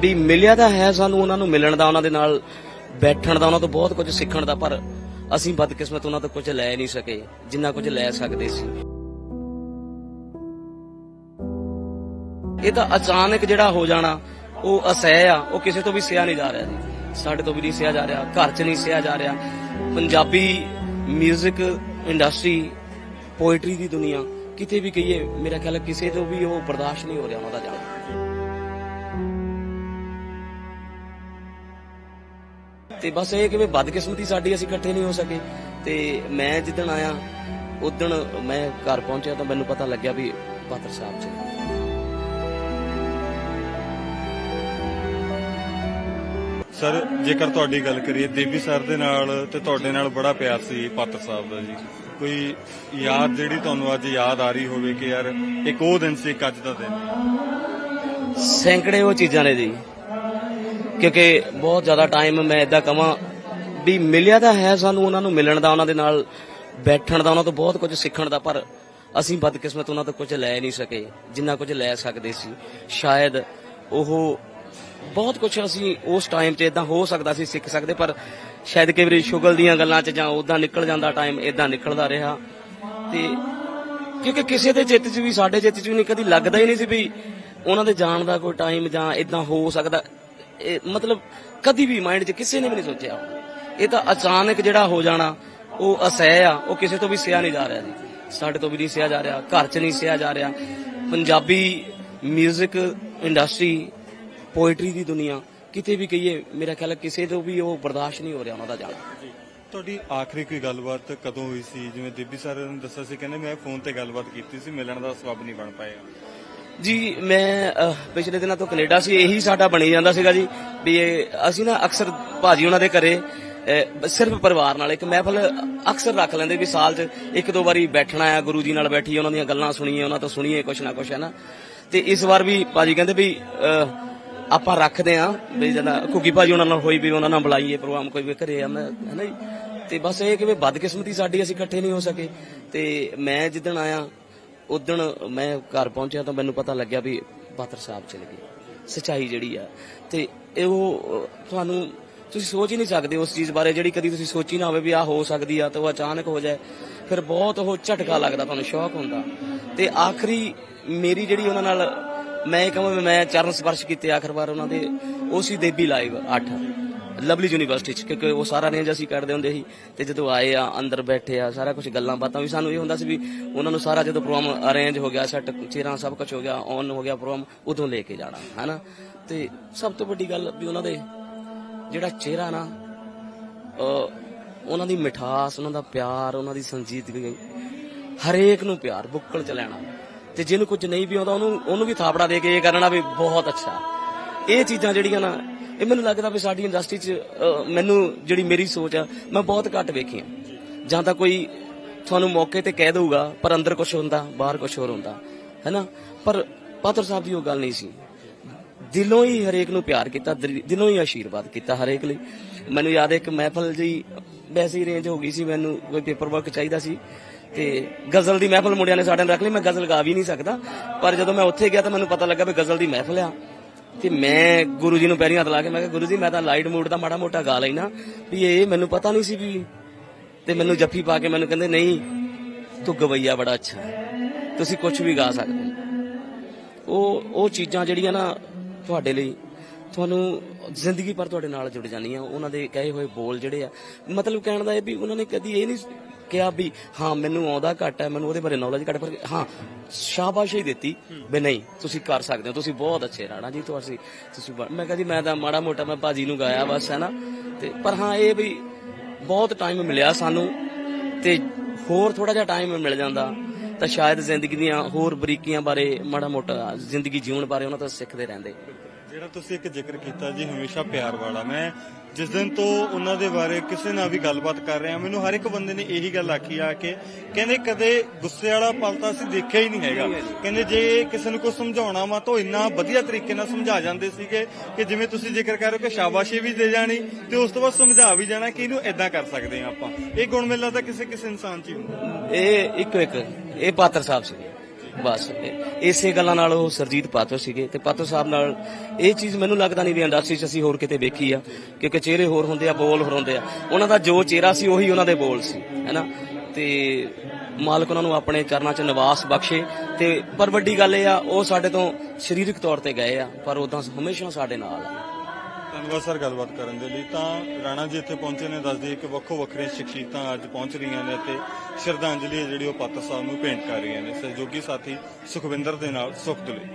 ਵੀ ਮਿਲਿਆ ਤਾਂ ਹੈ ਸਾਨੂੰ ਉਹਨਾਂ ਨੂੰ ਮਿਲਣ ਦਾ, ਉਹਨਾਂ ਦੇ ਨਾਲ ਬੈਠਣ ਦਾ, ਉਹਨਾਂ ਤੋਂ ਬਹੁਤ ਕੁਝ ਸਿੱਖਣ ਦਾ, ਪਰ ਅਸੀਂ ਬਦਕਿਸਮਤ ਉਹਨਾਂ ਤੋਂ ਕੁਝ ਲੈ ਨਹੀਂ ਸਕੇ, ਜਿੰਨਾ ਕੁਝ ਲੈ ਸਕਦੇ ਸੀ। ਇਹ ਤਾਂ ਅਚਾਨਕ ਜਿਹੜਾ ਹੋ ਜਾਣਾ, ਉਹ ਅਸਹਿ ਆ, ਉਹ ਕਿਸੇ ਤੋਂ ਵੀ ਸਿਆ ਨਹੀਂ ਜਾ ਰਿਹਾ ਜੀ। ਸਾਡੇ ਤੋਂ ਵੀ ਨਹੀਂ ਸਿਆ ਜਾ ਰਿਹਾ, ਘਰ 'ਚ ਨਹੀਂ ਸਿਆ ਜਾ ਰਿਹਾ। ਪੰਜਾਬੀ 뮤직 ਇੰਡਸਟਰੀ ਪੋਇਟਰੀ ਦੀ ਦੁਨੀਆ, ਕਿਤੇ ਵੀ ਕਹੀਏ, ਮੇਰਾ ਖਿਆਲ ਕਿਸੇ ਤੋਂ ਵੀ ਉਹ ਬਰਦਾਸ਼ਤ ਨਹੀਂ ਹੋ ਰਿਹਾ ਉਹਨਾਂ ਦਾ ਜਾਣਾ ਤੇ ਬਸ ਇਹ ਕਿ ਵੀ ਬਦਕਿਸਮਤੀ ਸਾਡੀ ਅਸੀਂ ਇਕੱਠੇ ਨਹੀਂ ਹੋ ਸਕੇ। ਤੇ ਮੈਂ ਜਿੱਦਣ ਆਇਆ ਉਦਣ ਮੈਂ ਘਰ ਪਹੁੰਚਿਆ ਤਾਂ ਮੈਨੂੰ ਪਤਾ ਲੱਗਿਆ ਵੀ ਪਾਤਰ ਸਾਹਿਬ ਚ ਸਰ ਜੇਕਰ ਤੁਹਾਡੀ ਗੱਲ ਕਰੀਏ ਦੇਵੀ ਸਰ ਦੇ ਨਾਲ ਤੇ ਤੁਹਾਡੇ ਨਾਲ ਬੜਾ ਪਿਆਰ ਸੀ ਪਾਤਰ ਸਾਹਿਬ ਦਾ ਜੀ। ਕੋਈ ਯਾਦ ਜਿਹੜੀ ਤੁਹਾਨੂੰ ਅੱਜ ਯਾਦ ਆ ਰਹੀ ਹੋਵੇ ਕਿ ਯਾਰ ਇੱਕ ਉਹ ਦਿਨ ਸੀ ਇੱਕ ਅੱਜ ਦਾ ਦਿਨ। ਸੈਂਕੜੇ ਉਹ ਚੀਜ਼ਾਂ ਨੇ ਜੀ। ਕਿਉਂਕਿ ਬਹੁਤ ਜ਼ਿਆਦਾ ਟਾਈਮ ਮੈਂ ਇਦਾਂ ਕਵਾਂ ਵੀ ਮਿਲਿਆ ਤਾਂ ਹੈ ਸਾਨੂੰ ਉਹਨਾਂ ਨੂੰ, ਮਿਲਣ ਦਾ ਉਹਨਾਂ ਦੇ ਨਾਲ, ਬੈਠਣ ਦਾ, ਉਹਨਾਂ ਤੋਂ ਬਹੁਤ ਕੁਝ ਸਿੱਖਣ ਦਾ, ਪਰ ਅਸੀਂ ਬਦਕਿਸਮਤ ਉਹਨਾਂ ਤੋਂ ਕੁਝ ਲੈ ਨਹੀਂ ਸਕੇ, ਜਿੰਨਾ ਕੁਝ ਲੈ ਸਕਦੇ ਸੀ। ਸ਼ਾਇਦ ਉਹ ਬਹੁਤ ਕੁਝ ਅਸੀਂ ਉਸ ਟਾਈਮ 'ਚ ਇਦਾਂ ਹੋ ਸਕਦਾ ਸੀ, ਸਿੱਖ ਸਕਦੇ, ਪਰ ਸ਼ਾਇਦ ਕਈ ਵਾਰੀ ਸ਼ੁਗਲ ਦੀਆਂ ਗੱਲਾਂ 'ਚ ਜਾਂ ਉਦਾਂ ਨਿਕਲ ਜਾਂਦਾ ਟਾਈਮ ਇਦਾਂ ਨਿਕਲਦਾ ਰਿਹਾ। ਤੇ ਕਿਉਂਕਿ ਕਿਸੇ ਦੇ ਚਿੱਤ 'ਚ ਵੀ, ਸਾਡੇ ਚਿੱਤ 'ਚ ਵੀ ਨਹੀਂ, ਕਦੀ ਲੱਗਦਾ ਹੀ ਨਹੀਂ ਸੀ ਵੀ ਉਹਨਾਂ ਦੇ ਜਾਣ ਦਾ ਕੋਈ ਟਾਈਮ ਜਾਂ ਇਦਾਂ ਹੋ ਸਕਦਾ। ਮਤਲਬ ਕਦੀ ਵੀ ਮਾਈਂਡ 'ਚ ਕਿਸੇ ਨੇ ਵੀ ਨਹੀਂ ਸੋਚਿਆ ਇਹ ਤਾਂ ਅਚਾਨਕ ਜਿਹੜਾ ਹੋ ਜਾਣਾ, ਉਹ ਅਸਹਿ ਆ, ਉਹ ਕਿਸੇ ਤੋਂ ਵੀ ਸਿਆ ਨਹੀਂ ਜਾ ਰਿਹਾ ਜੀ। ਸਾਡੇ ਤੋਂ ਵੀ ਨਹੀਂ ਸਿਆ ਜਾ ਰਿਹਾ, ਘਰ 'ਚ ਨਹੀਂ ਸਿਆ ਜਾ ਰਿਹਾ। ਪੰਜਾਬੀ 뮤직 ਇੰਡਸਟਰੀ ਪੋਇਟਰੀ ਦੀ ਦੁਨੀਆ, ਕਿਤੇ ਵੀ ਕਹੀਏ, ਮੇਰਾ ਖਿਆਲ ਹੈ ਕਿਸੇ ਤੋਂ ਵੀ ਉਹ ਬਰਦਾਸ਼ਤ ਨਹੀਂ ਹੋ ਰਿਹਾ ਉਹਨਾਂ ਦਾ ਜਾਣਾ ਤੁਹਾਡੀ ਆਖਰੀ ਕੋਈ ਗੱਲਬਾਤ ਕਦੋਂ ਹੋਈ ਸੀ? ਜਿਵੇਂ ਦੇਵੀ ਸਰ ਨੇ ਦੱਸਿਆ ਸੀ, ਕਹਿੰਦੇ ਮੈਂ ਫੋਨ ਤੇ ਗੱਲਬਾਤ ਕੀਤੀ ਸੀ, ਮਿਲਣ ਦਾ ਸਬਬ ਨਹੀਂ ਬਣ ਪਾਇਆ। ਜੀ ਮੈਂ ਅਹ, ਪਿਛਲੇ ਦਿਨਾਂ ਤੋਂ ਕੈਨੇਡਾ ਸੀ ਇਹੀ ਸਾਡਾ ਬਣੀ ਜਾਂਦਾ ਸੀਗਾ ਜੀ ਵੀ ਇਹ ਅਸੀਂ ਨਾ ਅਕਸਰ ਭਾਜੀ ਉਹਨਾਂ ਦੇ ਘਰੇ ਅਹ, ਸਿਰਫ ਪਰਿਵਾਰ ਨਾਲ ਇੱਕ ਮਹਿਫਲ ਅਕਸਰ ਰੱਖ ਲੈਂਦੇ ਵੀ ਸਾਲ 'ਚ ਇੱਕ ਦੋ ਵਾਰੀ ਬੈਠਣਾ ਆ ਗੁਰੂ ਜੀ ਨਾਲ ਬੈਠੀਏ ਉਹਨਾਂ ਦੀਆਂ ਗੱਲਾਂ ਸੁਣੀਏ ਉਹਨਾਂ ਤੋਂ ਸੁਣੀਏ ਕੁਛ ਨਾ ਕੁਛ ਹੈ ਨਾ। ਤੇ ਇਸ ਵਾਰ ਵੀ ਭਾਜੀ ਕਹਿੰਦੇ ਵੀ ਅਹ, ਆਪਾਂ ਰੱਖਦੇ ਆ ਵੀ ਜਦਾ ਕੁਕੀ ਭਾਜੀ ਉਹਨਾਂ ਨਾਲ ਹੋਈ ਵੀ ਉਹਨਾਂ ਨਾਲ ਬੁਲਾਈਏ ਪ੍ਰੋਗਰਾਮ ਕੋਈ ਵੀ ਘਰੇ ਆ ਮੈਂ ਹੈ ਨਾ ਜੀ। ਤੇ ਬਸ ਇਹ ਕਿ ਵੀ ਬਦਕਿਸਮਤੀ ਸਾਡੀ ਅਸੀਂ ਇਕੱਠੇ ਨਹੀਂ ਹੋ ਸਕੇ। ਤੇ ਮੈਂ ਜਿੱਦਣ ਆਇਆ ਉਦਣ ਮੈਂ ਘਰ ਪਹੁੰਚਿਆ ਤਾਂ ਮੈਨੂੰ ਪਤਾ ਲੱਗਿਆ ਵੀ ਪਾਤਰ ਸਾਹਿਬ ਚਲੇ ਗਏ। ਸਚਾਈ ਜਿਹੜੀ ਆ। ਤੇ ਇਹ ਉਹ ਤੁਹਾਨੂੰ ਤੁਸੀਂ ਸੋਚ ਹੀ ਨਹੀਂ ਸਕਦੇ ਉਸ ਚੀਜ਼ ਬਾਰੇ ਜਿਹੜੀ ਕਦੀ ਤੁਸੀਂ ਸੋਚੀ ਨਾ ਹੋਵੇ ਵੀ ਆ ਹੋ ਸਕਦੀ ਆ ਤੇ ਉਹ ਅਚਾਨਕ ਹੋ ਜਾਏ। ਫਿਰ ਬਹੁਤ ਉਹ ਝਟਕਾ ਲੱਗਦਾ, ਤੁਹਾਨੂੰ ਸ਼ੌਕ ਹੁੰਦਾ। ਤੇ ਆਖਰੀ ਮੇਰੀ ਜਿਹੜੀ ਉਹਨਾਂ ਨਾਲ ਮੈਂ ਕਹਾਂ ਮੈਂ ਚਰਨ ਸਪਰਸ਼ ਕੀਤੇ ਆਖਰ ਵਾਰ ਉਹਨਾਂ ਦੇ, ਉਹ ਸੀ ਦੇਬੀ ਲਾਈਵ 8 ਲਵਲੀ ਯੂਨੀਵਰਸਿਟੀ ਚ, ਕਿਉਂਕਿ ਉਹ ਸਾਰਾ ਰੇਂਜ ਅਸੀਂ ਕਰਦੇ ਹੁੰਦੇ ਸੀ ਤੇ ਜਦੋਂ ਆਏ ਆ, ਅੰਦਰ ਬੈਠੇ ਆ, ਸਾਰਾ ਕੁਝ ਗੱਲਾਂ ਬਾਤਾਂ ਵੀ ਸਾਨੂੰ ਇਹ ਹੁੰਦਾ ਸੀ ਵੀ ਉਹਨਾਂ ਨੂੰ ਸਾਰਾ ਜਦੋਂ ਪ੍ਰੋਗਰਾਮ ਅਰੇਂਜ ਹੋ ਗਿਆ ਸੈੱਟ ਚਿਹਰਾ ਸਭ ਕੁਝ ਹੋ ਗਿਆ ਔਨ ਹੋ ਗਿਆ ਪ੍ਰੋਗਰਾਮ ਉਦੋਂ ਲੈ ਕੇ ਜਾਣਾ, ਹੈਨਾ? ਤੇ ਸਭ ਤੋਂ ਵੱਡੀ ਗੱਲ ਵੀ ਉਹਨਾਂ ਦੇ ਜਿਹੜਾ ਚਿਹਰਾ ਨਾ ਉਹਨਾਂ ਦੀ ਮਿਠਾਸ, ਉਹਨਾਂ ਦਾ ਪਿਆਰ, ਉਹਨਾਂ ਦੀ ਸੰਜੀਦਗੀ, ਹਰੇਕ ਨੂੰ ਪਿਆਰ, ਬੁੱਕਲ ਚ ਲੈਣਾ। ਤੇ ਜਿਹਨੂੰ ਕੁਝ ਨਹੀਂ ਵੀ ਆਉਂਦਾ, ਉਹਨੂੰ ਉਹਨੂੰ ਵੀ ਥਾਪੜਾ ਦੇ ਕੇ ਇਹ ਕਰਨਾ ਵੀ ਬਹੁਤ ਅੱਛਾ। ਇਹ ਚੀਜ਼ਾਂ ਜਿਹੜੀਆਂ ਨਾ ਇਹ ਮੈਨੂੰ ਲੱਗਦਾ ਵੀ ਸਾਡੀ ਇੰਡਸਟਰੀ 'ਚ ਮੈਨੂੰ ਜਿਹੜੀ ਮੇਰੀ ਸੋਚ ਆ, ਮੈਂ ਬਹੁਤ ਘੱਟ ਵੇਖੀ ਆ। ਜਾਂ ਤਾਂ ਕੋਈ ਤੁਹਾਨੂੰ ਮੌਕੇ ਤੇ ਕਹਿ ਦਊਗਾ, ਪਰ ਅੰਦਰ ਕੁਝ ਹੁੰਦਾ, ਬਾਹਰ ਕੁਝ ਹੋਰ ਹੁੰਦਾ, ਹੈਨਾ? ਪਰ ਪਾਤਰ ਸਾਹਿਬ ਦੀ ਉਹ ਗੱਲ ਨਹੀਂ ਸੀ। ਦਿਲੋਂ ਹੀ ਹਰੇਕ ਨੂੰ ਪਿਆਰ ਕੀਤਾ, ਦਿਲੋਂ ਹੀ ਆਸ਼ੀਰਵਾਦ ਕੀਤਾ ਹਰੇਕ ਲਈ। ਮੈਨੂੰ ਯਾਦ ਹੈ ਇੱਕ ਮਹਿਫਲ ਜੀ ਵੈਸੀ ਰੇਂਜ ਹੋ ਗਈ ਸੀ, ਮੈਨੂੰ ਕੋਈ ਪੇਪਰ ਵਰਕ ਚਾਹੀਦਾ ਸੀ, ਤੇ ਗਜ਼ਲ ਦੀ ਮਹਿਫਲ ਮੁੰਡਿਆਂ ਨੇ ਸਾਡੇ ਨਾਲ ਰੱਖ ਲਈ, ਮੈਂ ਗਜ਼ਲ ਗਾ ਵੀ ਨਹੀਂ ਸਕਦਾ। ਪਰ ਜਦੋਂ ਮੈਂ ਉੱਥੇ ਗਿਆ ਤਾਂ ਮੈਨੂੰ ਪਤਾ ਲੱਗਾ ਵੀ ਗਜ਼ਲ ਦੀ ਮਹਿਫਲ ਆ। ਤੇ ਮੈਂ ਗੁਰੂ ਜੀ ਨੂੰ ਪੈਰੀਂ ਹੱਥ ਲਾ ਕੇ ਮੈਂ ਕਿਹਾ, ਗੁਰੂ ਜੀ, ਮੈਂ ਤਾਂ ਲਾਈਟ ਮੂਡ ਦਾ ਮਾੜਾ ਮੋਟਾ ਗਾ ਲੈਣਾ ਵੀ ਇਹ ਮੈਨੂੰ ਪਤਾ ਨਹੀਂ ਸੀ ਵੀ ਤੇ ਮੈਨੂੰ ਜੱਫੀ ਪਾ ਕੇ ਮੈਨੂੰ ਕਹਿੰਦੇ, ਨਹੀਂ, ਤੂੰ ਗਵਈਆ ਬੜਾ ਅੱਛਾ ਤੁਸੀਂ ਕੁਝ ਵੀ ਗਾ ਸਕਦੇ ਉਹ ਉਹ ਚੀਜ਼ਾਂ ਜਿਹੜੀਆਂ ਨਾ ਤੁਹਾਡੇ ਲਈ ਤੁਹਾਨੂੰ ਜ਼ਿੰਦਗੀ ਭਰ ਤੁਹਾਡੇ ਨਾਲ ਜੁੜ ਜਾਂਦੀਆਂ, ਉਹਨਾਂ ਦੇ ਕਹੇ ਹੋਏ ਬੋਲ ਜਿਹੜੇ ਆ। ਮਤਲਬ ਕਹਿਣ ਦਾ ਇਹ ਵੀ ਉਹਨਾਂ ਨੇ ਕਦੀ ਇਹ ਨਹੀਂ ਕਿਹਾ ਵੀ ਹਾਂ, ਮੈਨੂੰ ਆਉਂਦਾ ਘੱਟ ਹੈ, ਮੈਨੂੰ ਉਹਦੇ ਬਾਰੇ ਨੌਲੇਜ ਘੱਟ ਪਰ ਹਾਂ, ਸ਼ਾਬਾਸ਼ੀ ਦਿੱਤੀ ਵੀ ਨਹੀਂ, ਤੁਸੀਂ ਕਰ ਸਕਦੇ ਹੋ, ਤੁਸੀਂ ਬਹੁਤ ਅੱਛੇ ਰਾਣਾ ਜੀ ਤੁਸੀਂ ਤੁਸੀਂ ਬ- ਮੈਂ ਕਹਦੀ ਮੈਂ ਤਾਂ ਮਾੜਾ ਮੋਟਾ ਮੈਂ ਭਾਜੀ ਨੂੰ ਗਾਇਆ ਬਸ, ਹੈ ਨਾ? ਤੇ ਪਰ ਹਾਂ, ਇਹ ਵੀ ਬਹੁਤ ਟਾਈਮ ਮਿਲਿਆ ਸਾਨੂੰ ਤੇ ਹੋਰ ਥੋੜਾ ਜਿਹਾ ਟਾਈਮ ਮਿਲ ਜਾਂਦਾ ਤਾਂ ਸ਼ਾਇਦ ਜ਼ਿੰਦਗੀ ਦੀਆਂ ਹੋਰ ਬਰੀਕੀਆਂ ਬਾਰੇ ਮਾੜਾ ਮੋਟਾ ਜ਼ਿੰਦਗੀ ਜਿਉਣ ਬਾਰੇ ਉਹਨਾਂ ਤੋਂ ਸਿੱਖਦੇ ਰਹਿੰਦੇ। ਜਿਹੜਾ ਤੁਸੀਂ ਇੱਕ ਜ਼ਿਕਰ ਕੀਤਾ ਜੀ, ਹਮੇਸ਼ਾ ਪਿਆਰ ਵਾਲਾ। ਮੈਂ ਜਿਸ ਦਿਨ ਤੋਂ ਉਹਨਾਂ ਦੇ ਬਾਰੇ ਕਿਸੇ ਨਾਲ ਵੀ ਗੱਲਬਾਤ ਕਰ ਰਿਹਾ, ਮੈਨੂੰ ਹਰ ਇੱਕ ਬੰਦੇ ਨੇ ਇਹੀ ਗੱਲ ਆਖੀ ਆ ਕਿ ਕਹਿੰਦੇ ਕਦੇ ਗੁੱਸੇ ਵਾਲਾ ਪਲ ਤਾਂ ਅਸੀਂ ਦੇਖਿਆ ਹੀ ਨਹੀਂ ਹੈਗਾ। ਕਹਿੰਦੇ ਜੇ ਕਿਸੇ ਨੂੰ ਕੁਝ ਸਮਝਾਉਣਾ ਵਾ ਤਾਂ ਉਹ ਇੰਨਾ ਵਧੀਆ ਤਰੀਕੇ ਨਾਲ ਸਮਝਾ ਜਾਂਦੇ ਸੀਗੇ ਕਿ ਜਿਵੇਂ ਤੁਸੀਂ ਜ਼ਿਕਰ ਕਰ ਰਹੇ ਹੋ ਕਿ ਸ਼ਾਬਾਸ਼ੀ ਵੀ ਦੇ ਜਾਣੀ ਤੇ ਉਸ ਤੋਂ ਬਾਅਦ ਸਮਝਾ ਵੀ ਜਾਣਾ ਕਿ ਇਹਨੂੰ ਇਦਾਂ ਕਰ ਸਕਦੇ ਆ ਆਪਾਂ। ਇਹ ਗੁਣ ਮਿਲਦਾ ਤਾਂ ਕਿਸੇ ਕਿਸੇ ਇਨਸਾਨ 'ਚ ਹੀ ਹੁੰਦਾ। ਇਹ ਇੱਕੋ ਇੱਕ ਇਹ ਪਾਤਰ ਸਾਹਿਬ ਸੀ ਬਸ। ਇਸੇ ਗੱਲਾਂ ਨਾਲ ਉਹ ਸਰਜੀਤ ਪਾਤਰ ਸੀਗੇ ਤੇ ਪਾਤਰ ਸਾਹਿਬ ਨਾਲ ਇਹ ਚੀਜ਼ ਮੈਨੂੰ ਲੱਗਦਾ ਨਹੀਂ ਵੀ ਇੰਡਸਟਰੀ 'ਚ ਅਸੀਂ ਹੋਰ ਕਿਤੇ ਵੇਖੀ ਆ, ਕਿਉਂਕਿ ਚਿਹਰੇ ਹੋਰ ਹੁੰਦੇ ਆ, ਬੋਲ ਹੋਰ ਹੁੰਦੇ ਆ। ਉਹਨਾਂ ਦਾ ਜੋ ਚਿਹਰਾ ਸੀ ਉਹੀ ਉਹਨਾਂ ਦੇ ਬੋਲ ਸੀ ਹੈਨਾ ਤੇ ਮਾਲਕ ਉਹਨਾਂ ਨੂੰ ਆਪਣੇ ਚਰਨਾਂ 'ਚ ਨਿਵਾਸ ਬਖਸ਼ੇ। ਤੇ ਪਰ ਵੱਡੀ ਗੱਲ ਇਹ ਆ, ਉਹ ਸਾਡੇ ਤੋਂ ਸਰੀਰਕ ਤੌਰ ਤੇ ਗਏ ਆ, ਪਰ ਉਦਾਂ ਹਮੇਸ਼ਾ ਸਾਡੇ ਨਾਲ ਆ। ਧੰਨਵਾਦ ਸਰ ਗੱਲਬਾਤ ਕਰਨ ਦੇ ਲਈ। ਤਾਂ ਰਾਣਾ ਜੀ ਇੱਥੇ ਪਹੁੰਚੇ ਨੇ ਦੱਸਦੇ ਕਿ ਵੱਖੋ ਵੱਖਰੀਆਂ ਸ਼ਖਸੀਅਤਾਂ ਅੱਜ ਪਹੁੰਚ ਰਹੀਆਂ ਨੇ ਤੇ ਸ਼ਰਧਾਂਜਲੀ ਹੈ ਜਿਹੜੀ ਉਹ ਪਾਤਰ ਸਾਹਿਬ ਨੂੰ ਭੇਂਟ ਕਰ ਰਹੀਆਂ ਨੇ। ਸਹਿਯੋਗੀ ਸਾਥੀ ਸੁਖਵਿੰਦਰ ਦੇ ਨਾਲ ਸੁਖਦੁਲੇ।